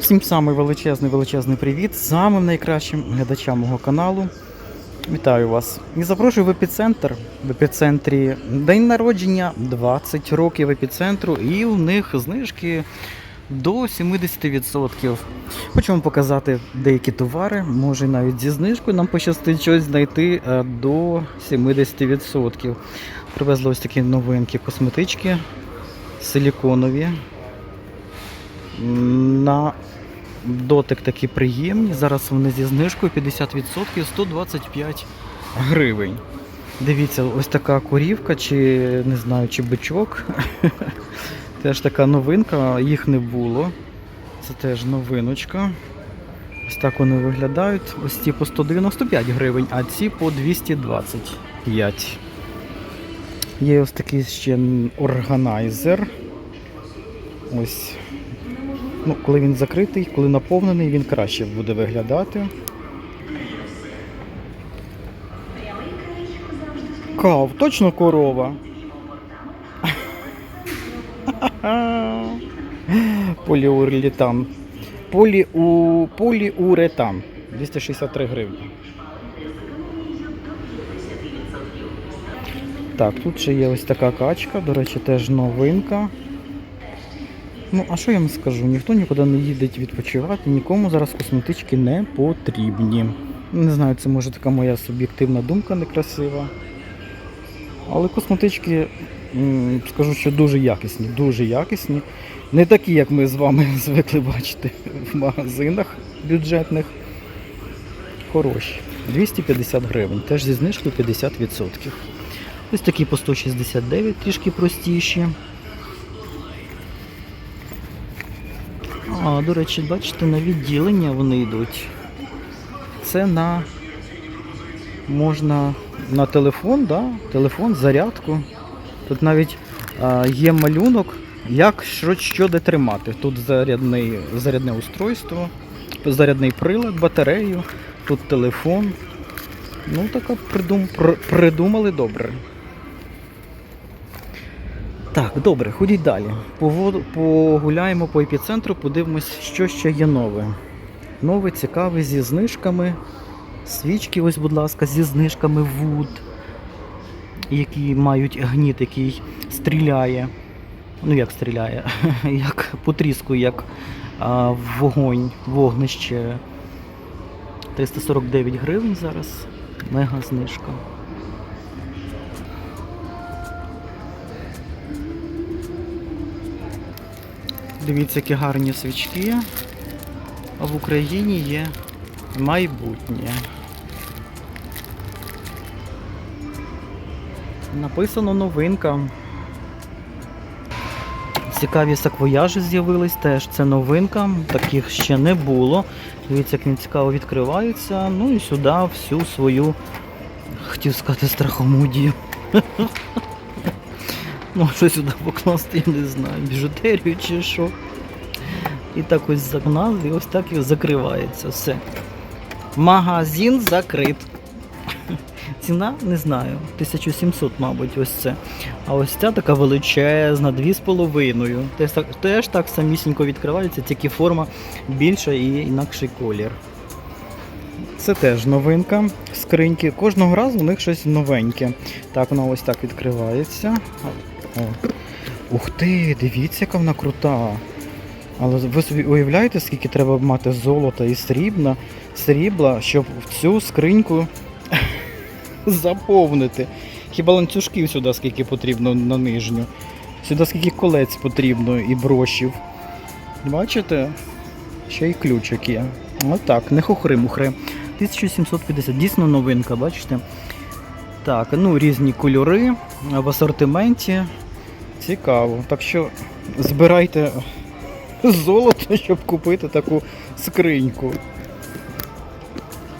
Всім самий величезний величезний привіт самим найкращим глядачам мого каналу. Вітаю вас і запрошую в епіцентр. В епіцентрі день народження 20 років епіцентру, і у них знижки до 70%. Хочу вам показати деякі товари, може навіть зі знижкою нам пощастить щось знайти е, до 70%. Привезли ось такі новинки косметички силіконові. На дотик такі приємні. Зараз вони зі знижкою 50% 125 гривень. Дивіться, ось така корівка, чи не знаю, чи бичок. Теж така новинка, їх не було. Це теж новиночка. Ось так вони виглядають. Ось ці по 195 гривень, а ці по 225. Є ось такий ще органайзер. Ось. Ну, коли він закритий, коли наповнений, він краще буде виглядати. Кав, точно корова. Поліуретан. Поліу... Поліуретан. 263 гривні. Так, тут ще є ось така качка, до речі, теж новинка. Ну, а що я вам скажу? Ніхто нікуди не їде відпочивати, нікому зараз косметички не потрібні. Не знаю, це може така моя суб'єктивна думка некрасива. Але косметички, скажу, що дуже якісні, дуже якісні. Не такі, як ми з вами звикли бачити в магазинах бюджетних. Хороші. 250 гривень, теж зі знижкою 50%. Ось такі по 169, трішки простіші. До речі, бачите, на відділення вони йдуть. Це на можна на телефон, да? телефон, зарядку. Тут навіть є малюнок, як що, що де тримати. Тут зарядний, зарядне устройство, зарядний прилад, батарею, тут телефон. Ну, така придум, придумали добре. Так, добре, ходіть далі. Погуляємо по епіцентру, подивимось, що ще є нове. Нове, цікаве, зі знижками. Свічки, ось, будь ласка, зі знижками Wood, які мають гніт, який стріляє. Ну, як стріляє, як потріскує, як а, вогонь, вогнище. 349 гривень зараз. Мега знижка. Дивіться, які гарні свічки. А в Україні є майбутнє. Написано новинка. Цікаві саквояжі з'явились теж. Це новинка, таких ще не було. Дивіться, як він цікаво відкривається. Ну і сюди всю свою, хотів сказати, страхомудію. Ну, що сюди покласти, я не знаю, біжутерію чи що. І так ось загнали, і ось так і закривається все. Магазин закрит. Ціна не знаю, 1700, мабуть, ось це. А ось ця така величезна, 2,5. Теж, так- теж так самісінько відкривається, тільки форма більша і інакший колір. Це теж новинка скриньки. Кожного разу у них щось новеньке. Так, воно ось так відкривається. О. Ух ти, дивіться, яка вона крута. Але ви собі уявляєте, скільки треба мати золота і срібна, срібла, щоб в цю скриньку заповнити. Хіба ланцюжків сюди скільки потрібно на нижню. Сюди скільки колець потрібно і брошів. Бачите? Ще й ключик є. Отак, не хухри-мухри. 1750. Дійсно новинка, бачите? Так, ну різні кольори в асортименті. Цікаво. Так що збирайте золото, щоб купити таку скриньку.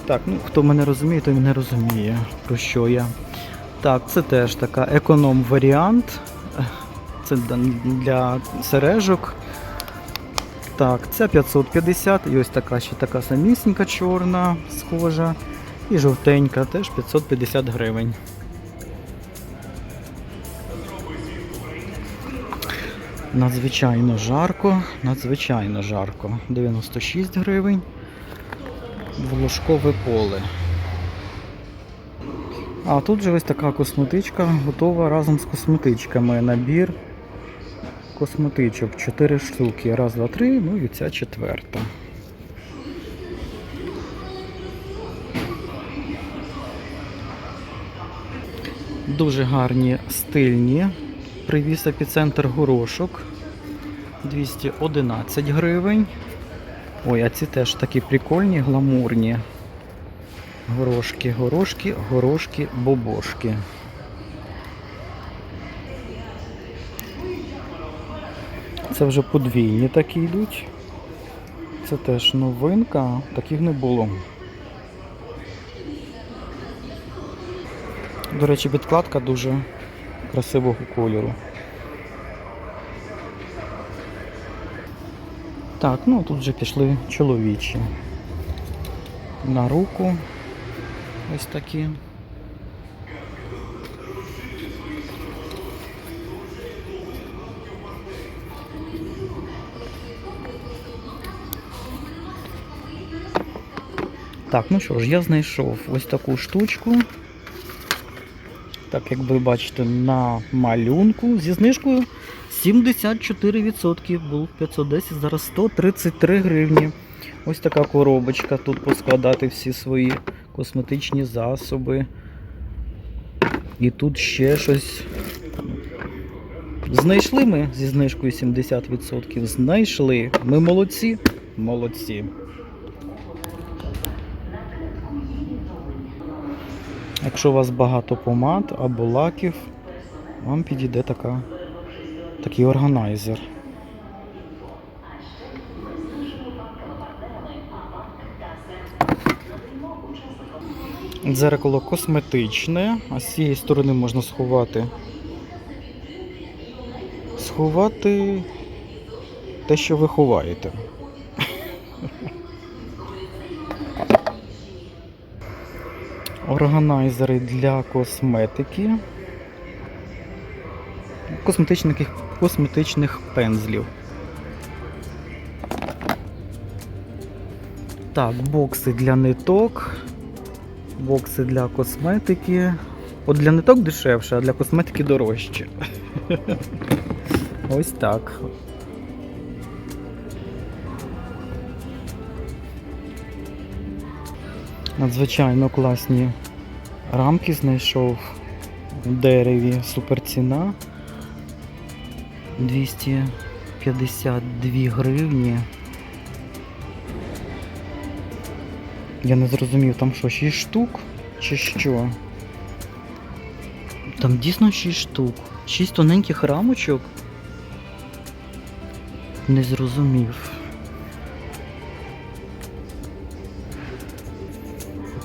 Так, ну хто мене розуміє, той мене розуміє, про що я. Так, це теж така економ-варіант. Це для сережок. Так, це 550 і ось така ще така самісінька чорна, схожа. І жовтенька, теж 550 гривень. Надзвичайно жарко, надзвичайно жарко. 96 гривень. Волошкове поле. А тут же ось така косметичка, готова разом з косметичками. Набір косметичок. 4 штуки. Раз, два, три, ну і ця четверта. Дуже гарні стильні. Привіз епіцентр горошок. 211 гривень. Ой, а ці теж такі прикольні, гламурні. Горошки, горошки, горошки, бобошки. Це вже подвійні такі йдуть. Це теж новинка, таких не було. До речі, підкладка дуже красивого кольору. Так, ну тут вже пішли чоловічі. На руку. Ось такі. Так, ну що ж, я знайшов ось таку штучку. Так, як ви бачите, на малюнку зі знижкою 74% був 510, зараз 133 гривні. Ось така коробочка. Тут поскладати всі свої косметичні засоби. І тут ще щось. Знайшли ми зі знижкою 70%. Знайшли. Ми молодці. Молодці. Якщо у вас багато помад або лаків, вам підійде така, такий органайзер. Дзеркало косметичне, а з цієї сторони можна сховати. Сховати те, що ви ховаєте. Органайзери для косметики. Косметичних, косметичних пензлів. Так, бокси для ниток. Бокси для косметики. От для ниток дешевше, а для косметики дорожче. Ось так. Надзвичайно класні рамки знайшов в дереві. Суперціна. 252 гривні. Я не зрозумів, там що, 6 штук? Чи що? Там дійсно 6 штук. 6 тоненьких рамочок. Не зрозумів.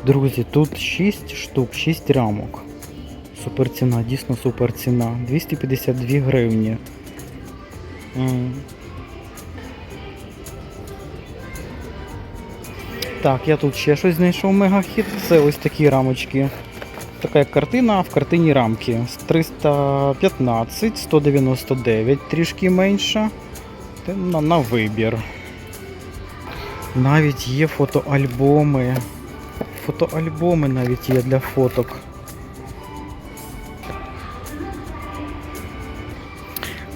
Друзі, тут 6 штук, 6 рамок. Супер ціна, дійсно супер ціна. 252 гривні. Так, я тут ще щось знайшов мегахіт. Це ось такі рамочки. Така як картина в картині рамки. З 315, 199, трішки менша. На, на вибір. Навіть є фотоальбоми. Фотоальбоми навіть є для фоток.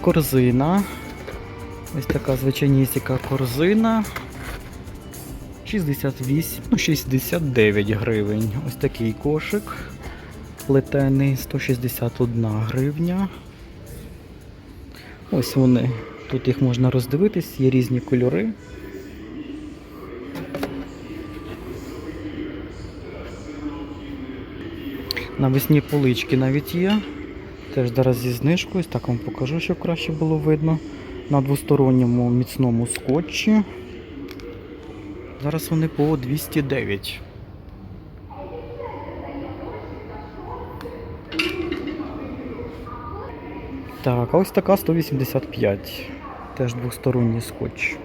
Корзина. Ось така звичайнісіка корзина. 68, ну 69 гривень. Ось такий кошик. Плетений 161 гривня. Ось вони. Тут їх можна роздивитись, є різні кольори. Навесні полички навіть є. Теж зараз зі знижкою. Так вам покажу, щоб краще було видно. На двосторонньому міцному скотчі. Зараз вони по 209. Так, ось така 185. Теж двосторонній скотч.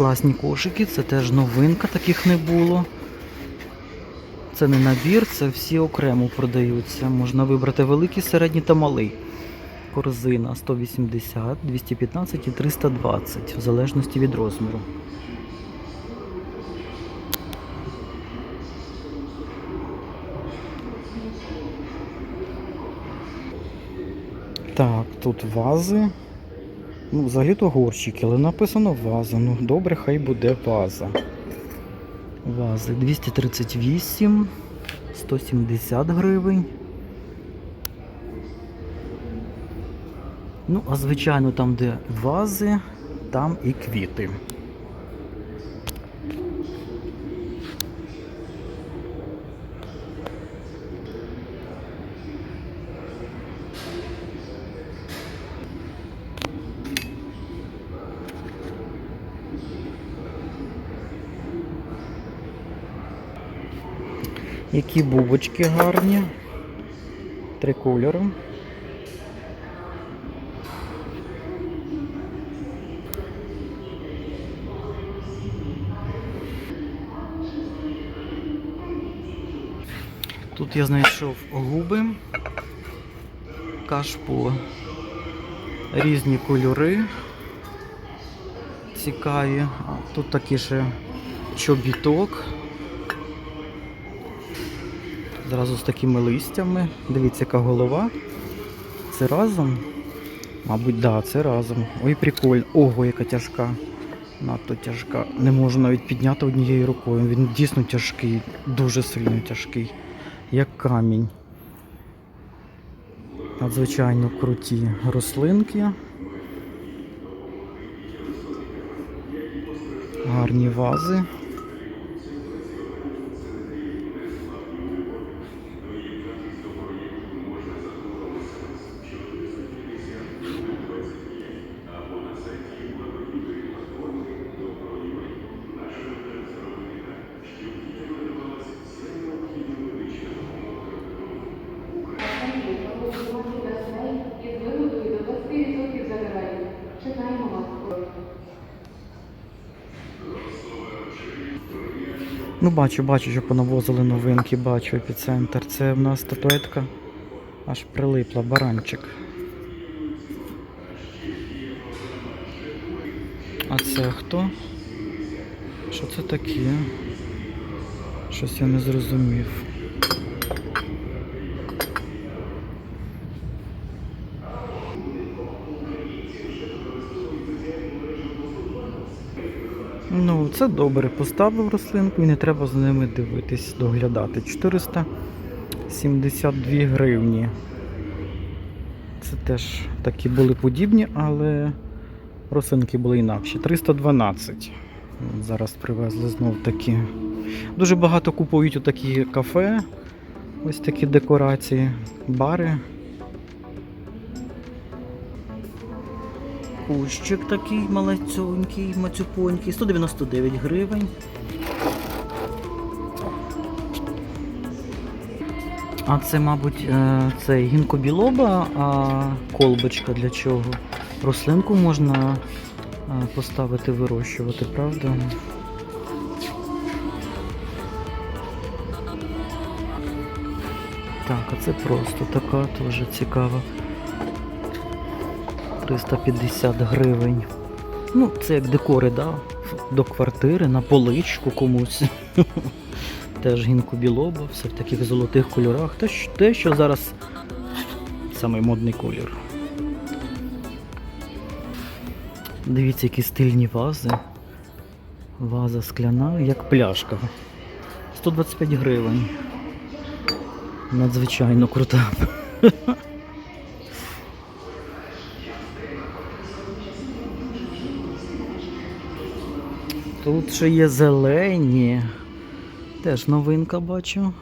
Класні кошики, це теж новинка, таких не було. Це не набір, це всі окремо продаються. Можна вибрати великий, середній та малий. Корзина 180, 215 і 320, в залежності від розміру. Так, тут вази. Ну, взагалі-то горщики, але написано ваза. Ну, добре, хай буде ваза. Вази 238, 170 гривень. Ну, а звичайно, там, де вази, там і квіти. Які бубочки гарні. Три кольори. Тут я знайшов губи, кашпо, різні кольори. Цікаві. Тут такий ще чобіток. Зразу з такими листями. Дивіться, яка голова. Це разом? Мабуть, да, це разом. Ой, прикольно. Ого, яка тяжка. Надто тяжка. Не можу навіть підняти однією рукою. Він дійсно тяжкий, дуже сильно тяжкий. Як камінь. Надзвичайно круті рослинки. Гарні вази. Ну, бачу, бачу, що понавозили новинки, бачу епіцентр. Це в нас статуетка аж прилипла, баранчик. А це хто? Що це таке? Щось я не зрозумів. Ну, це добре. Поставив рослинку і не треба за ними дивитись, доглядати. 472 гривні. Це теж такі були подібні, але рослинки були інакші. 312. От Зараз привезли знов такі. Дуже багато купують у такі кафе. Ось такі декорації, бари. Кущик такий малецьонький, мацюпонький, 199 гривень. А це, мабуть, е, це гінкобілоба, а колбочка для чого? Рослинку можна е, поставити, вирощувати, правда? Так, а це просто така теж цікава. 350 гривень. Ну, це як декори, да? До квартири, на поличку комусь. Теж гінкобілоба, все в таких золотих кольорах. Те, що зараз самий модний колір. Дивіться, які стильні вази. Ваза скляна, як пляшка. 125 гривень. Надзвичайно крута. Тут ще є зелені. Теж новинка бачу.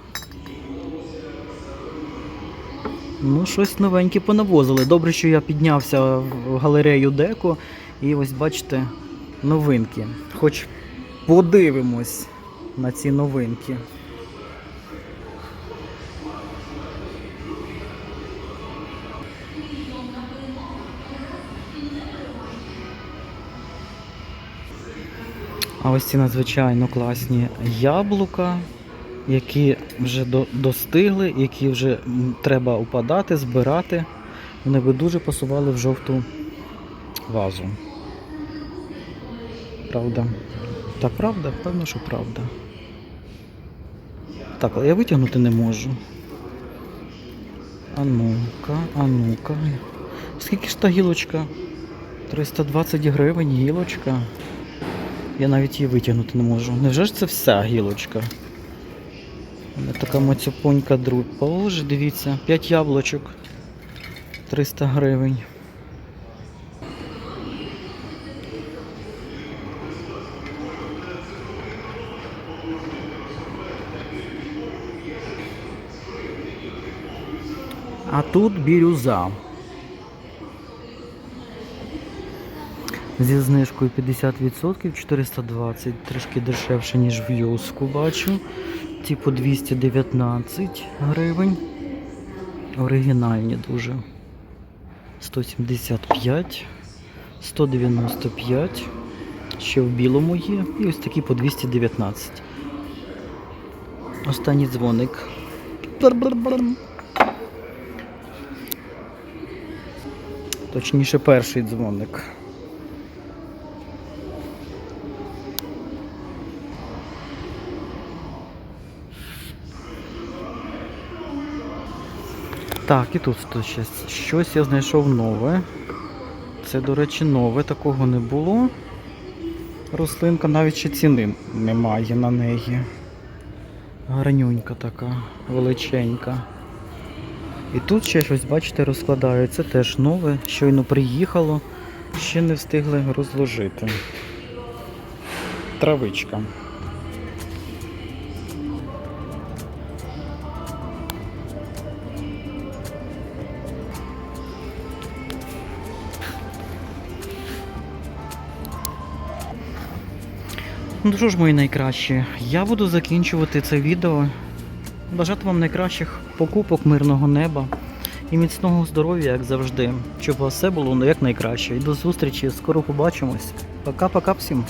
Ну, щось новеньке понавозили. Добре, що я піднявся в галерею Деко. І ось бачите, новинки. Хоч подивимось на ці новинки. А ось ці надзвичайно класні яблука, які вже до- достигли, які вже треба упадати, збирати. Вони би дуже пасували в жовту вазу. Правда? Та правда, певно, що правда. Так, але я витягнути не можу. А ну-ка, а ну-ка. Скільки ж та гілочка? 320 гривень гілочка. Я навіть її витягнути не можу. Невже ж це вся гілочка? Така мацюпонька друг. Боже, дивіться, 5 яблучок. 300 гривень. А тут бірюза. Зі знижкою 50% 420, трішки дешевше, ніж в Юску бачу. Ті по 219 гривень. Оригінальні дуже. 175, 195. Ще в білому є. І ось такі по 219. Останній дзвоник. Точніше, перший дзвоник. Так, і тут щось, щось я знайшов нове. Це, до речі, нове, такого не було. Рослинка навіть ще ціни немає на неї. Гарнюнька така, величенька. І тут ще щось, бачите, розкладається теж нове, щойно приїхало, ще не встигли розложити. Травичка. Ну що ж, мої найкращі, я буду закінчувати це відео. Бажати вам найкращих покупок, мирного неба і міцного здоров'я, як завжди. Щоб у вас все було якнайкраще. як найкраще. І до зустрічі, скоро побачимось. Пока-пока всім.